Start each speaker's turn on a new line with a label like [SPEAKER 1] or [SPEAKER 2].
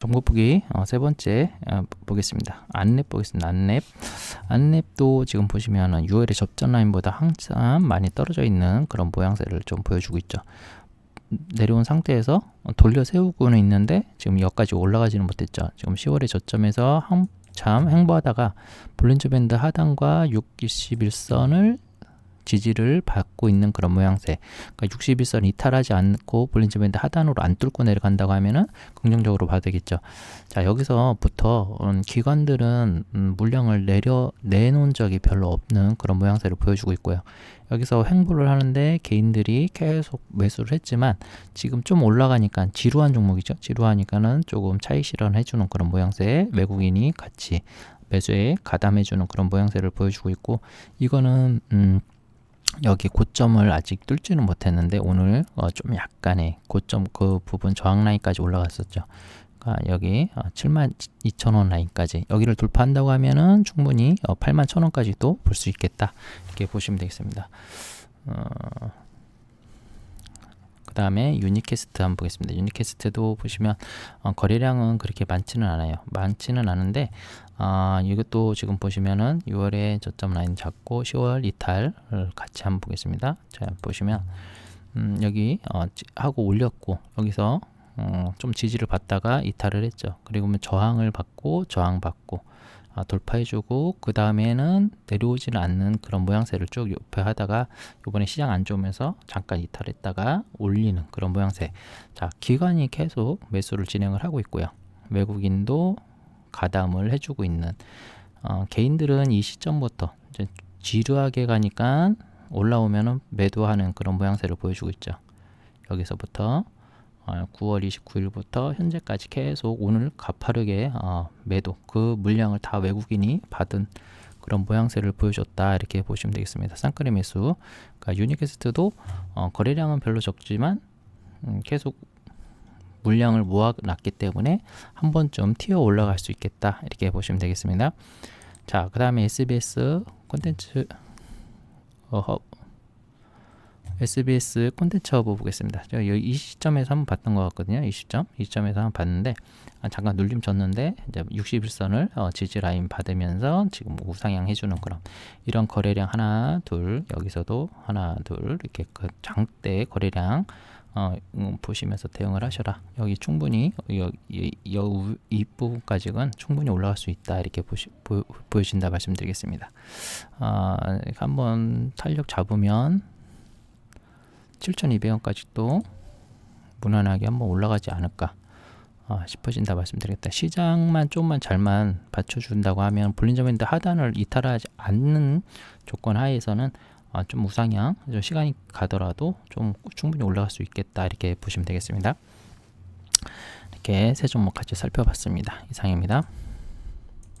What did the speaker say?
[SPEAKER 1] 정보 보기 어, 세 번째 어, 보겠습니다. 안랩 보겠습니다. 안랩 안랩도 지금 보시면 UL의 접전 라인보다 한참 많이 떨어져 있는 그런 모양새를 좀 보여주고 있죠. 내려온 상태에서 돌려 세우고는 있는데 지금 여기까지 올라가지는 못했죠. 지금 10월의 저점에서 한참 횡보하다가 볼린저 밴드 하단과 61선을 지지를 받고 있는 그런 모양새. 그러니까 61선 이탈하지 않고 볼린저 밴드 하단으로 안 뚫고 내려간다고 하면은 긍정적으로 봐야 되겠죠. 자, 여기서부터 음, 기관들은 음, 물량을 내려 내놓은 적이 별로 없는 그런 모양새를 보여주고 있고요. 여기서 횡보를 하는데 개인들이 계속 매수를 했지만 지금 좀 올라가니까 지루한 종목이죠. 지루하니까는 조금 차익 실현해 주는 그런 모양새 외국인이 같이 매수에 가담해 주는 그런 모양새를 보여주고 있고 이거는 음 여기 고점을 아직 뚫지는 못했는데 오늘 어, 좀 약간의 고점 그 부분 저항 라인까지 올라갔었죠. 그러니까 여기 어, 7만 2천 원 라인까지 여기를 돌파한다고 하면은 충분히 어, 8만 천 원까지도 볼 수 있겠다 이렇게 보시면 되겠습니다. 어, 그 다음에 유니캐스트 한번 보겠습니다. 유니캐스트도 보시면 어, 거래량은 그렇게 많지는 않아요. 많지는 않은데 아, 이것도 지금 보시면은 6월에 저점 라인 잡고 10월 이탈을 같이 한번 보겠습니다. 자, 보시면 음, 여기 어, 하고 올렸고 여기서 어, 좀 지지를 받다가 이탈을 했죠. 그리고 뭐 저항을 받고 저항 받고 아, 돌파해주고 그 다음에는 내려오지는 않는 그런 모양새를 쭉 옆에 하다가 이번에 시장 안 좋으면서 잠깐 이탈했다가 올리는 그런 모양새. 자, 기관이 계속 매수를 진행을 하고 있고요. 외국인도 가담을 해주고 있는 어, 개인들은 이 시점부터 이제 지루하게 가니까 올라오면은 매도하는 그런 모양새를 보여주고 있죠. 여기서부터 어, 9월 29일부터 현재까지 계속 오늘 가파르게 어, 매도 그 물량을 다 외국인이 받은 그런 모양새를 보여줬다 이렇게 보시면 되겠습니다. 쌍끌이 매수 그러니까 유니캐스트도 어, 거래량은 별로 적지만 음, 계속 물량을 모아놨기 때문에 한 번쯤 튀어 올라갈 수 있겠다 이렇게 보시면 되겠습니다. 자, 그 다음에 SBS 콘텐츠 어, SBS 콘텐츠 허브 보겠습니다. 제가 이 시점에서 한번 봤던 것 같거든요. 이 시점, 이 시점에서 한번 봤는데 아, 잠깐 눌림 줬는데 이제 61선을 어, 지지 라인 받으면서 지금 우상향 해주는 그런 이런 거래량 하나, 둘 여기서도 하나, 둘 이렇게 그 장대 거래량 어, 음, 보시면서 대응을 하셔라. 여기 충분히 여, 이, 여, 이 부분까지는 충분히 올라갈 수 있다 이렇게 보시, 보, 보여진다 말씀드리겠습니다. 아, 한번 탄력 잡으면 7,200원까지 또 무난하게 한번 올라가지 않을까 아, 싶어진다 말씀드리겠다. 시장만 좀만 잘만 받쳐준다고 하면 볼린저밴드 하단을 이탈하지 않는 조건 하에서는 아, 좀 우상향, 좀 시간이 가더라도 좀 충분히 올라갈 수 있겠다 이렇게 보시면 되겠습니다. 이렇게 세 종목 같이 살펴봤습니다. 이상입니다.